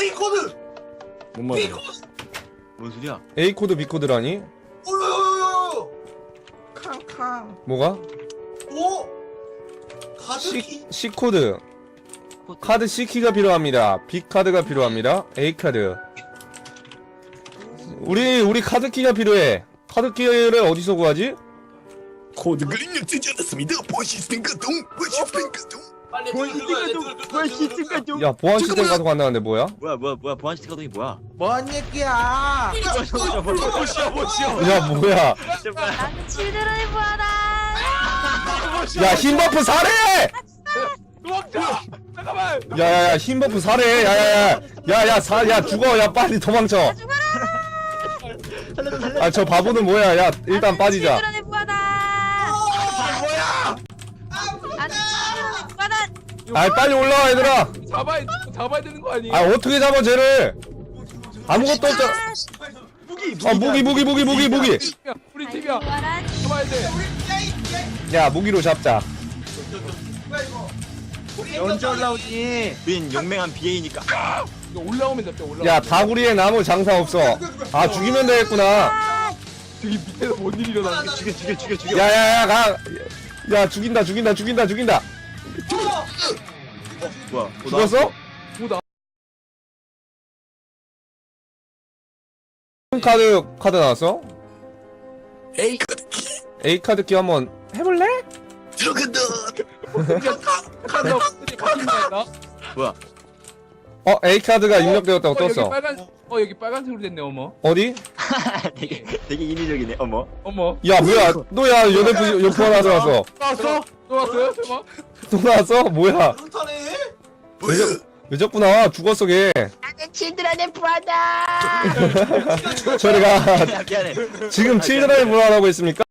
A 코드 뭔 B 말이야? 코드 뭔 소리야? A 코드 B 코드라니? 오요요요요 캉캉. 뭐가? 오 카드 C, 키 C 코드. 카드 C 키가 필요합니다. B 카드가 필요합니다. A 카드. 우리 우리 카드 키가 필요해. 카드 키를 어디서 구하지? 코드가 입력되지 않았습니다. 보시스템 가동. 보시스템 가동. 빨리 보시스템 가동. 보시스템 가동. 야 보안 시스템 가서 간다는데 뭐야? 뭐야 뭐야 뭐야 보안 시스템 가동이 뭐야? 뭔 얘기야? 보시야 보시야 보시야. 야 뭐야? 나는 칠드라이브 하다. 야 흰버프 사래! 도망쳐! 잠깐만! 야야야 흰버프 사래! 야야야 야야 사야 죽어 야 빨리 도망쳐. 아 저 바보는 뭐야? 야 일단 빠지자. 아 빨리 올라와 얘들아. 잡아야, 잡아야 되는 거 아니야? 아 어떻게 잡아 쟤를? 아무것도 없잖아. 아 무기 무기 무기 무기 무기. 야, 우리 팀이야. 잡아야 돼. 야 무기로 잡자. 언제 올라오니? 우린 용맹한 BA니까. 이거 올라오면 잡자, 올라오면. 야 다구리에 나무 장사 없어. 아 죽이면 되겠구나. 저기 밑에서 뭔 일이 일어나. 죽여 죽여 죽여 죽여. 야야야 가. 야 죽인다 죽인다 죽인다 죽인다. 어 뭐야? 어, 나- 죽었어? 뭐다? 카드 카드 나왔어? 에이 카드키 A 카드 키 한번 해볼래? 들어간다. 간다, 거야. 뭐야? 어 A 카드가 입력되었다고 어, 여기 떴어. 빨간, 어, 여기 빨간색으로 됐네, 어머. 어디? 되게 되게 인위적이네. 어머. 어머. 야 뭐야? 너야 여대프 요프 하나 들어왔어. 나왔어? 또 왔어요? 설마? 또 나왔어? 뭐야? 그렇다네? 늦었구나. 죽었어 걔. 나는 칠드라이브하다. 저리가 미안해. 지금 칠드라이브 하라고 했습니까?